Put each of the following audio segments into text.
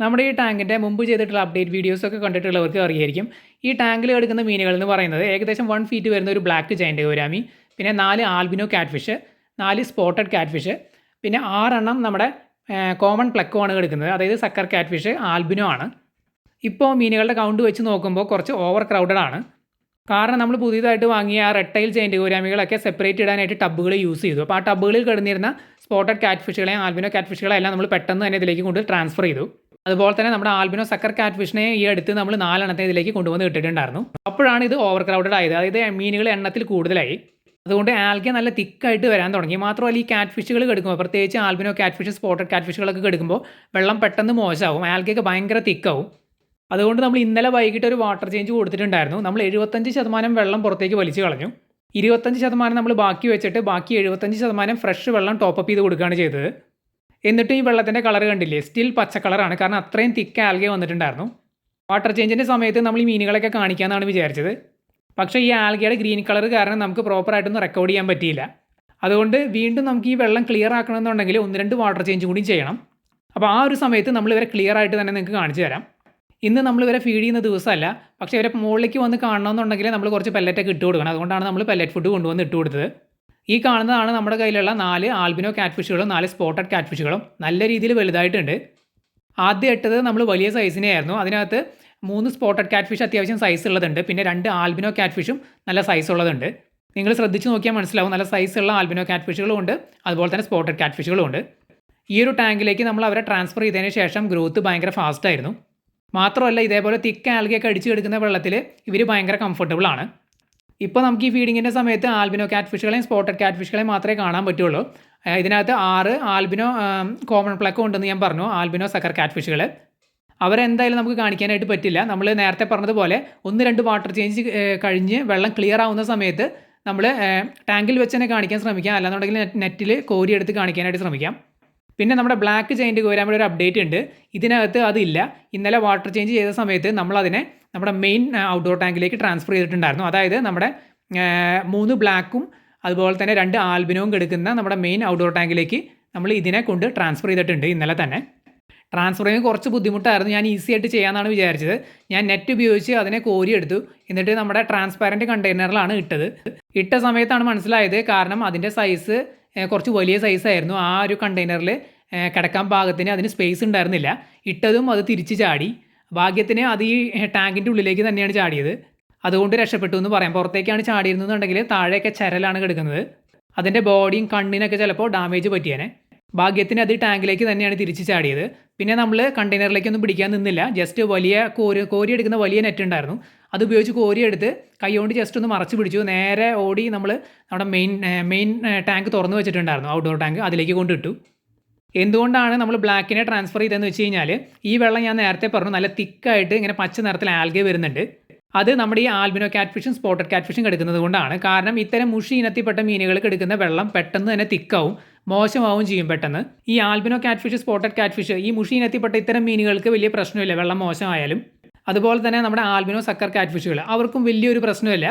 നമ്മുടെ ഈ ടാങ്കിന്റെ മുമ്പ് ചെയ്തിട്ടുള്ള അപ്ഡേറ്റ് വീഡിയോസൊക്കെ കണ്ടിട്ടുള്ളവർക്ക് അറിയായിരിക്കും. ഈ ടാങ്കിൽ എടുക്കുന്ന മീനുകൾ എന്ന് പറയുന്നത് ഏകദേശം വൺ ഫീറ്റ് വരുന്ന ഒരു ബ്ലാക്ക് ജയന്റ് ഗൗരാമി പിന്നെ നാല് ആൽബിനോ കാറ്റ്ഫിഷ് നാല് സ്പോട്ടഡ് കാറ്റ്ഫിഷ് പിന്നെ ആറെണ്ണം നമ്മുടെ കോമൺ പ്ലക്കോ ആണ് എടുക്കുന്നത് അതായത് സക്കർ കാറ്റ്ഫിഷ് ആൽബിനോ ആണ്. ഇപ്പോൾ മീനുകളുടെ കൗണ്ട് വെച്ച് നോക്കുമ്പോൾ കുറച്ച് ഓവർ ക്രൗഡഡ് ആണ്. കാരണം നമ്മൾ പുതിയതായിട്ട് വാങ്ങിയ ആ റെട്ടൈൽ ജെയിന്റ് ഗോരാമികളൊക്കെ സെപ്പറേറ്റ് ഇടാനായിട്ട് ടബ്ബുകൾ യൂസ് ചെയ്തു. അപ്പോൾ ആ ടബ്ബുകളിൽ കിടന്നിരുന്ന സ്പോട്ടഡ് കാറ്റ് ഫിഷുകളെയും ആൽബിനോ കാറ്റ് ഫിഷുകളെയും എല്ലാം നമ്മൾ പെട്ടെന്ന് തന്നെ ഇതിലേക്ക് കൊണ്ട് ട്രാൻസ്ഫർ ചെയ്തു. അതുപോലെ തന്നെ നമ്മുടെ ആൽബിനോ സക്കർ കാറ്റ് ഫിഷിനെ ഈ അടുത്ത് നമ്മൾ നാലെണ്ണത്തെ ഇതിലേക്ക് കൊണ്ടുവന്ന് ഇട്ടിട്ടുണ്ടായിരുന്നു. അപ്പോഴാണ് ഇത് ഓവർ ക്രൗഡഡ് ആയത്. അതായത് മീനുകൾ എണ്ണത്തിൽ കൂടുതലായി. അതുകൊണ്ട് ആൽഗെ നല്ല തിക്കായിട്ട് വരാൻ തുടങ്ങി. മാത്രമല്ല ഈ കാറ്റ് ഫിഷുകൾ കെടുക്കുമ്പോൾ പ്രത്യേകിച്ച് ആൽബിനോ കാറ്റ് ഫിഷ് സ്പോട്ടഡ് കാറ്റ് ഫിഷുകളൊക്കെ കെടുക്കുമ്പോൾ വെള്ളം പെട്ടെന്ന് മോശമാവും. ആൽഗയൊക്കെ ഭയങ്കര തിക്കാവും. അതുകൊണ്ട് നമ്മൾ ഇന്നലെ വൈകിട്ട് ഒരു വാട്ടർ ചേഞ്ച് കൊടുത്തിട്ടുണ്ടായിരുന്നു. നമ്മൾ എഴുപത്തഞ്ച് ശതമാനം വെള്ളം പുറത്തേക്ക് വലിച്ചു കളഞ്ഞു. ഇരുപത്തഞ്ച് ശതമാനം നമ്മൾ ബാക്കി വെച്ചിട്ട് ബാക്കി എഴുപത്തഞ്ച് ശതമാനം ഫ്രഷ് വെള്ളം ടോപ്പപ്പ് ചെയ്ത് കൊടുക്കുകയാണ് ചെയ്തത്. എന്നിട്ട് ഈ വെള്ളത്തിന്റെ കളർ കണ്ടില്ലേ? സ്റ്റിൽ പച്ച കളറാണ് കാരണം അത്രയും തിക്ക് ആൽഗെ വന്നിട്ടുണ്ടായിരുന്നു. വാട്ടർ ചേഞ്ചിന്റെ സമയത്ത് നമ്മൾ ഈ മീനുകളൊക്കെ കാണിക്കാമെന്നാണ് വിചാരിച്ചത്. പക്ഷേ ഈ ആൽഗയുടെ ഗ്രീൻ കളർ കാരണം നമുക്ക് പ്രോപ്പറായിട്ടൊന്നും റെക്കോർഡ് ചെയ്യാൻ പറ്റിയില്ല. അതുകൊണ്ട് വീണ്ടും നമുക്ക് ഈ വെള്ളം ക്ലിയർ ആക്കണമെന്നുണ്ടെങ്കിൽ ഒന്ന് രണ്ട് വാട്ടർ ചേഞ്ച് കൂടി ചെയ്യണം. അപ്പോൾ ആ ഒരു സമയത്ത് നമ്മൾ ഇവരെ ക്ലിയർ ആയിട്ട് തന്നെ നിങ്ങൾക്ക് കാണിച്ചു തരാം. ഇന്ന് നമ്മൾ ഇവരെ ഫീഡ് ചെയ്യുന്ന ദിവസമല്ല. പക്ഷേ ഇവരെ മുകളിലേക്ക് വന്ന് കാണണമെന്നുണ്ടെങ്കിൽ നമ്മൾ കുറച്ച് പെല്ലറ്റൊക്കെ ഇട്ട് കൊടുക്കണം. അതുകൊണ്ടാണ് നമ്മൾ പെല്ലറ്റ് ഫുഡ് കൊണ്ടുവന്ന് ഇട്ട് കൊടുത്തത്. ഈ കാണുന്നതാണ് നമ്മുടെ കയ്യിലുള്ള നാല് ആൽബിനോ കാറ്റ്ഫിഷുകളും നാല് സ്പോട്ടഡ് കാറ്റ്ഫിഷുകളും നല്ല രീതിയിൽ വലുതായിട്ടുണ്ട്. ആദ്യം ഇട്ടത് നമ്മൾ വലിയ സൈസിനെ ആയിരുന്നു അതിനകത്ത് മൂന്ന് സ്പോട്ടഡ് കാറ്റ്ഫിഷ് അത്യാവശ്യം സൈസ് ഉള്ളതുണ്ട്. പിന്നെ രണ്ട് ആൽബിനോ കാറ്റ്ഫിഷും നല്ല സൈസ് ഉള്ളതുണ്ട്. നിങ്ങൾ ശ്രദ്ധിച്ച് നോക്കിയാൽ മനസ്സിലാവും. നല്ല സൈസുള്ള ആൽബിനോ കാറ്റ്ഫിഷുകളും ഉണ്ട്. അതുപോലെ തന്നെ സ്പോട്ടഡ് കാറ്റ്ഫിഷുകളും ഉണ്ട്. ഈ ഒരു ടാങ്കിലേക്ക് നമ്മൾ അവരെ ട്രാൻസ്ഫർ ചെയ്തതിന് ശേഷം ഗ്രോത്ത് ഭയങ്കര ഫാസ്റ്റ് ആയിരുന്നു. മാത്രമല്ല ഇതേപോലെ തിക്ക് ആൽഗയൊക്കെ അടിച്ചു കിടക്കുന്ന വെള്ളത്തിൽ ഇവർ ഭയങ്കര കംഫർട്ടബിൾ ആണ്. ഇപ്പോൾ നമുക്ക് ഈ ഫീഡിങ്ങിന്റെ സമയത്ത് ആൽബിനോ കാറ്റ് ഫിഷുകളെയും സ്പോട്ടഡ് കാറ്റ് ഫിഷുകളെയും മാത്രമേ കാണാൻ പറ്റുള്ളൂ. ഇതിനകത്ത് ആറ് ആൽബിനോ കോമൺ പ്ലക്കും ഉണ്ടെന്ന് ഞാൻ പറഞ്ഞു. ആൽബിനോ സക്കർ കാറ്റ് ഫിഷുകൾ അവരെന്തായാലും നമുക്ക് കാണിക്കാനായിട്ട് പറ്റില്ല. നമ്മൾ നേരത്തെ പറഞ്ഞതുപോലെ ഒന്ന് രണ്ട് വാട്ടർ ചേഞ്ച് കഴിഞ്ഞ് വെള്ളം ക്ലിയർ ആവുന്ന സമയത്ത് നമ്മൾ ടാങ്കിൽ വെച്ച് തന്നെ കാണിക്കാൻ ശ്രമിക്കാം. അല്ലാന്നുണ്ടെങ്കിൽ നെറ്റിൽ കോരിയെടുത്ത് കാണിക്കാനായിട്ട് ശ്രമിക്കാം. പിന്നെ നമ്മുടെ ബ്ലാക്ക് ജെയിന്റ് കോരാമിയുടെ ഒരു അപ്ഡേറ്റ് ഉണ്ട്. ഇതിനകത്ത് അതില്ല. ഇന്നലെ വാട്ടർ ചേഞ്ച് ചെയ്ത സമയത്ത് നമ്മളതിനെ നമ്മുടെ മെയിൻ ഔട്ട്ഡോർ ടാങ്കിലേക്ക് ട്രാൻസ്ഫർ ചെയ്തിട്ടുണ്ടായിരുന്നു. അതായത് നമ്മുടെ മൂന്ന് ബ്ലാക്കും അതുപോലെ തന്നെ രണ്ട് ആൽബിനവും കെടുക്കുന്ന നമ്മുടെ മെയിൻ ഔട്ട്ഡോർ ടാങ്കിലേക്ക് നമ്മൾ ഇതിനെ കൊണ്ട് ട്രാൻസ്ഫർ ചെയ്തിട്ടുണ്ട് ഇന്നലെ തന്നെ. ട്രാൻസ്ഫർ ചെയ്യാൻ കുറച്ച് ബുദ്ധിമുട്ടായിരുന്നു. ഞാൻ ഈസി ആയിട്ട് ചെയ്യാമെന്നാണ് വിചാരിച്ചത്. ഞാൻ നെറ്റ് ഉപയോഗിച്ച് അതിനെ കോരിയെടുത്തു. എന്നിട്ട് നമ്മുടെ ട്രാൻസ്പാരന്റ് കണ്ടെയ്നറിലാണ് ഇട്ടത്. ഇട്ട സമയത്താണ് മനസ്സിലായത്. കാരണം അതിന്റെ സൈസ് കുറച്ച് വലിയ സൈസായിരുന്നു ആ ഒരു കണ്ടെയ്നറിൽ കിടക്കാൻ പാകത്തിന് അതിന് സ്പേസ് ഉണ്ടായിരുന്നില്ല. ഇട്ടതും അത് തിരിച്ച് ചാടി. ഭാഗ്യത്തിന് അത് ഈ ടാങ്കിന്റെ ഉള്ളിലേക്ക് തന്നെയാണ് ചാടിയത്. അതുകൊണ്ട് രക്ഷപ്പെട്ടു എന്ന് പറയാം. പുറത്തേക്കാണ് ചാടിയിരുന്നതെന്നുണ്ടെങ്കിൽ താഴെയൊക്കെ ചരലാണ് കിടക്കുന്നത്. അതിന്റെ ബോഡിയും കണ്ണിനൊക്കെ ചിലപ്പോൾ ഡാമേജ് പറ്റിയേനെ. ഭാഗ്യത്തിന് അത് ടാങ്കിലേക്ക് തന്നെയാണ് തിരിച്ച് ചാടിയത്. പിന്നെ നമ്മൾ കണ്ടെയ്നറിലേക്കൊന്നും പിടിക്കാൻ നിന്നില്ല. ജസ്റ്റ് വലിയ കോരി കോരിയെടുക്കുന്ന വലിയ നെറ്റ് ഉണ്ടായിരുന്നു. അത് ഉപയോഗിച്ച് കോരിയെടുത്ത് കൈകൊണ്ട് ജസ്റ്റ് ഒന്ന് മറച്ച് പിടിച്ചു. നേരെ ഓടി നമ്മൾ നമ്മുടെ മെയിൻ മെയിൻ ടാങ്ക് തുറന്നു വെച്ചിട്ടുണ്ടായിരുന്നു. ഔട്ട്ഡോർ ടാങ്ക് അതിലേക്ക് കൊണ്ടിട്ടു എന്തുകൊണ്ടാണ് നമ്മൾ ബ്ലാക്കിനെ ട്രാൻസ്ഫർ ചെയ്തതെന്ന് വെച്ച് കഴിഞ്ഞാൽ ഈ വെള്ളം ഞാൻ നേരത്തെ പറഞ്ഞു നല്ല തിക്കായിട്ട് ഇങ്ങനെ പച്ച നിറത്തിൽ ആൽഗെ വരുന്നുണ്ട്. അത് നമ്മുടെ ഈ ആൽബിനോ കാറ്റ്ഫിഷും സ്പോട്ടഡ് കാറ്റ്ഫിഷും കെടുക്കുന്നത് കൊണ്ടാണ്. കാരണം ഇത്തരം മുഷി ഇനത്തിൽപ്പെട്ട മീനുകൾക്ക് എടുക്കുന്ന വെള്ളം പെട്ടെന്ന് തന്നെ തിക്കാവും മോശമാവും ചെയ്യും പെട്ടെന്ന്. ഈ ആൽബിനോ കാറ്റ്ഫിഷ് സ്പോട്ടഡ് കാറ്റ്ഫിഷ് ഈ മുഷി ഇനത്തിൽപ്പെട്ട ഇത്തരം മീനുകൾക്ക് വലിയ പ്രശ്നമില്ല. വെള്ളം മോശമായാലും. അതുപോലെ തന്നെ നമ്മുടെ ആൽബിനോ സക്കർ കാറ്റ്ഫിഷുകൾ അവർക്കും വലിയൊരു പ്രശ്നമില്ല.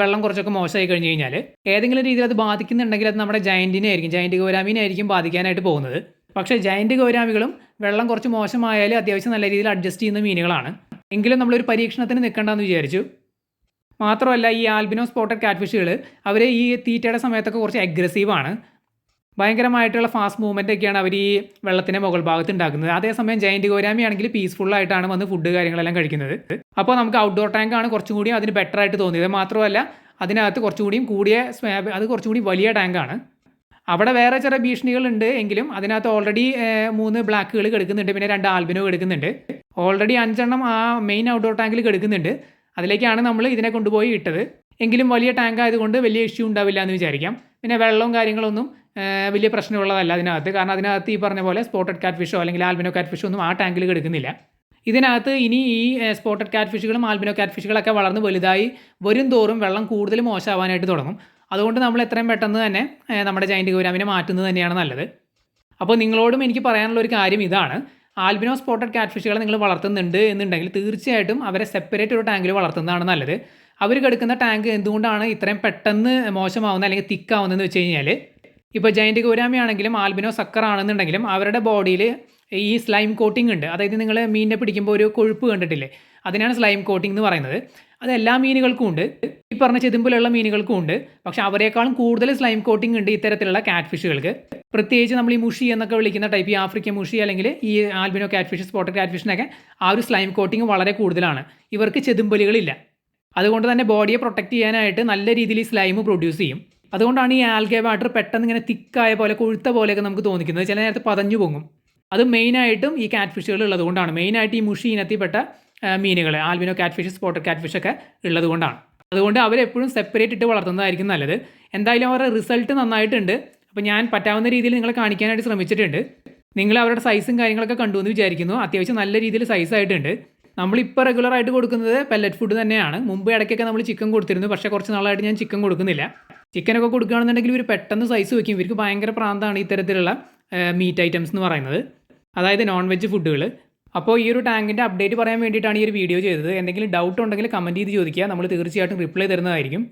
വെള്ളം കുറച്ചൊക്കെ മോശമായി കഴിഞ്ഞ് കഴിഞ്ഞാൽ. ഏതെങ്കിലും രീതിയിൽ അത് ബാധിക്കുന്നുണ്ടെങ്കിൽ അത് നമ്മുടെ ജയന്റിനെ ആയിരിക്കും ജയന്റ് ഗൗരാമീനെ ആയിരിക്കും ബാധിക്കാനായിട്ട് പോകുന്നത്. പക്ഷേ ജയന്റ് ഗൗരാമികളും വെള്ളം കുറച്ച് മോശമായാലും അത്യാവശ്യം നല്ല രീതിയിൽ അഡ്ജസ്റ്റ് ചെയ്യുന്ന മീനുകളാണ്. എങ്കിലും നമ്മളൊരു പരീക്ഷണത്തിന് നിൽക്കണ്ടെന്ന് വിചാരിച്ചു. മാത്രമല്ല ഈ ആൽബിനോ സ്പോട്ടഡ് കാറ്റ്ഫിഷുകൾ അവർ ഈ തീറ്റയുടെ സമയത്തൊക്കെ കുറച്ച് അഗ്രസീവാണ് ഭയങ്കരമായിട്ടുള്ള ഫാസ്റ്റ് മൂവ്മെന്റ് ഒക്കെയാണ് അവർ ഈ വെള്ളത്തിന്റെ മുകൾ ഭാഗത്ത് ഉണ്ടാക്കുന്നത്. അതേസമയം ജയന്റ് ഗോരാമി ആണെങ്കിൽ പീസ്ഫുൾ ആയിട്ടാണ് വന്ന് ഫുഡ് കാര്യങ്ങളെല്ലാം കഴിക്കുന്നത്. അപ്പോൾ നമുക്ക് ഔട്ട്ഡോർ ടാങ്ക് ആണ് കുറച്ചും കൂടി അതിന് ബെറ്റർ ആയിട്ട് തോന്നിയത്. മാത്രമല്ല അതിനകത്ത് കുറച്ചും കൂടിയും കൂടിയ അത് കുറച്ചുകൂടി വലിയ ടാങ്കാണ് അവിടെ വേറെ ചില ഭീഷണികളുണ്ട് എങ്കിലും അതിനകത്ത് ഓൾറെഡി മൂന്ന് ബ്ലാക്കുകൾ കിടക്കുന്നുണ്ട്. പിന്നെ രണ്ട് ആൽബിനോ കിടക്കുന്നുണ്ട്. ഓൾറെഡി അഞ്ചെണ്ണം ആ മെയിൻ ഔട്ട്ഡോർ ടാങ്കിൽ കിടക്കുന്നുണ്ട്. അതിലേക്കാണ് നമ്മൾ ഇതിനെ കൊണ്ടുപോയി ഇട്ടത്. എങ്കിലും വലിയ ടാങ്ക് ആയതുകൊണ്ട് വലിയ ഇഷ്യൂ ഉണ്ടാവില്ല എന്ന് വിചാരിക്കാം. പിന്നെ വെള്ളവും കാര്യങ്ങളൊന്നും വലിയ പ്രശ്നമുള്ളതല്ല അതിനകത്ത്. കാരണം അതിനകത്ത് ഈ പറഞ്ഞ പോലെ സ്പോട്ടഡ് കാറ്റ് ഫിഷോ അല്ലെങ്കിൽ ആൽബിനോ കാറ്റ് ഫിഷോ ഒന്നും ആ ടാങ്കിൽ കിടക്കുന്നില്ല. ഇതിനകത്ത് ഇനി ഈ സ്പോട്ടഡ് കാറ്റ് ഫിഷുകളും ആൽബിനോ കാറ്റ് ഫിഷുകളൊക്കെ വളർന്ന് വലുതായി വരും തോറും വെള്ളം കൂടുതൽ മോശമാവാനായിട്ട് തുടങ്ങും. അതുകൊണ്ട് നമ്മൾ എത്രയും പെട്ടെന്ന് തന്നെ നമ്മുടെ ജൈന്റ് ഗൗരാമിനെ മാറ്റുന്നത് തന്നെയാണ് നല്ലത്. അപ്പോൾ നിങ്ങളോടും എനിക്ക് പറയാനുള്ള ഒരു കാര്യം ഇതാണ്. ആൽബിനോ സ്പോട്ടഡ് കാറ്റ് ഫിഷുകളെ നിങ്ങൾ വളർത്തുന്നുണ്ട് എന്നുണ്ടെങ്കിൽ തീർച്ചയായിട്ടും അവരെ സെപ്പറേറ്റ് ഒരു ടാങ്കിൽ വളർത്തുന്നതാണ് നല്ലത്. അവർ കിടക്കുന്ന ടാങ്ക് എന്തുകൊണ്ടാണ് ഇത്രയും പെട്ടെന്ന് മോശമാവുന്നത് അല്ലെങ്കിൽ തിക്കാവുന്നതെന്ന് വെച്ച് കഴിഞ്ഞാൽ ഇപ്പോൾ ജയന്റ് ഗൗരാമിയാണെങ്കിലും ആൽബിനോ സക്കർ ആണെന്നുണ്ടെങ്കിലും അവരുടെ ബോഡിയിൽ ഈ സ്ലൈം കോട്ടിംഗ് ഉണ്ട്. അതായത് നിങ്ങൾ മീനിനെ പിടിക്കുമ്പോൾ ഒരു കൊഴുപ്പ് കണ്ടിട്ടില്ലേ? അതിനാണ് സ്ലൈം കോട്ടിംഗ് എന്ന് പറയുന്നത്. അത് എല്ലാ മീനുകൾക്കും ഉണ്ട്. ഈ പറഞ്ഞ ചെതുമ്പിലുള്ള മീനുകൾക്കും ഉണ്ട്. പക്ഷേ അവരെക്കാളും കൂടുതൽ സ്ലൈം കോട്ടിംഗ് ഉണ്ട് ഇത്തരത്തിലുള്ള കാറ്റ് ഫിഷുകൾക്ക് പ്രത്യേകിച്ച് നമ്മൾ ഈ മുഷി എന്നൊക്കെ വിളിക്കുന്ന ടൈപ്പ് ഈ ആഫ്രിക്കൻ മുഷി അല്ലെങ്കിൽ ഈ ആൽബിനോ കാറ്റ്ഫിഷ് സ്പോട്ടഡ് കാറ്റ്ഫിഷിനൊക്കെ ആ ഒരു സ്ലൈം കോട്ടിങ് വളരെ കൂടുതലാണ്. ഇവർക്ക് ചെതുമ്പലുകളില്ല. അതുകൊണ്ട് തന്നെ ബോഡിയെ പ്രൊട്ടക്ട് ചെയ്യാനായിട്ട് നല്ല രീതിയിൽ ഈ സ്ലൈം പ്രൊഡ്യൂസ് ചെയ്യും. അതുകൊണ്ടാണ് ഈ ആൽഗെ വാട്ടർ പെട്ടെന്ന് ഇങ്ങനെ തിക്കായ പോലെ കൊഴുത്ത പോലെയൊക്കെ നമുക്ക് തോന്നിക്കുന്നത്. ചില നേരത്തെ പതഞ്ഞു പൊങ്ങും. അത് മെയിനായിട്ടും ഈ കാറ്റ്ഫിഷുകൾ ഉള്ളതുകൊണ്ടാണ് മെയിനായിട്ട് ഈ മുഷി ഇനത്തിൽപ്പെട്ട മീനുകൾ ആൽബിനോ കാറ്റ് ഫിഷ് സ്പോട്ടഡ് കാറ്റ് ഉള്ളതുകൊണ്ടാണ് അതുകൊണ്ട് അവരെപ്പോഴും സെപ്പറേറ്റ് ഇട്ട് വളർത്തുന്നതായിരിക്കും നല്ലത്. എന്തായാലും അവരുടെ റിസൾട്ട് നന്നായിട്ടുണ്ട്. അപ്പോൾ ഞാൻ പറ്റാവുന്ന രീതിയിൽ നിങ്ങളെ കാണിക്കാനായിട്ട് ശ്രമിച്ചിട്ടുണ്ട്. നിങ്ങൾ അവരുടെ സൈസും കാര്യങ്ങളൊക്കെ കണ്ടു എന്ന് വിചാരിക്കുന്നു. അത്യാവശ്യം നല്ല രീതിയിൽ സൈസ് ആയിട്ടുണ്ട്. നമ്മളിപ്പോൾ റെഗുലറായിട്ട് കൊടുക്കുന്നത് പെല്ലറ്റ് ഫുഡ് തന്നെയാണ്. മുമ്പ് ഇടയ്ക്കൊക്കെ നമ്മൾ ചിക്കൻ കൊടുത്തിരുന്നു. പക്ഷേ കുറച്ച് നാളായിട്ട് ഞാൻ ചിക്കൻ കൊടുക്കുന്നില്ല. ചിക്കനൊക്കെ കൊടുക്കുകയാണെന്നുണ്ടെങ്കിൽ ഇവർ പെട്ടെന്ന് സൈസ് വയ്ക്കും ഇവർക്ക് ഭയങ്കര പ്രാന്താണ് ഇത്തരത്തിലുള്ള മീറ്റ് ഐറ്റംസ് എന്ന് പറയുന്നത്. അതായത് നോൺ വെജ് ഫുഡുകൾ അപ്പോൾ ഈ ഒരു ടാങ്കിന്റെ അപ്ഡേറ്റ് പറയാൻ വേണ്ടിയിട്ടാണ് ഈ ഒരു വീഡിയോ ചെയ്തത്. എന്തെങ്കിലും ഡൗട്ട് ഉണ്ടെങ്കിൽ കമന്റ് ചെയ്ത് ചോദിക്കുക. നമ്മൾ തീർച്ചയായിട്ടും റിപ്ലൈ തരുന്നതായിരിക്കും.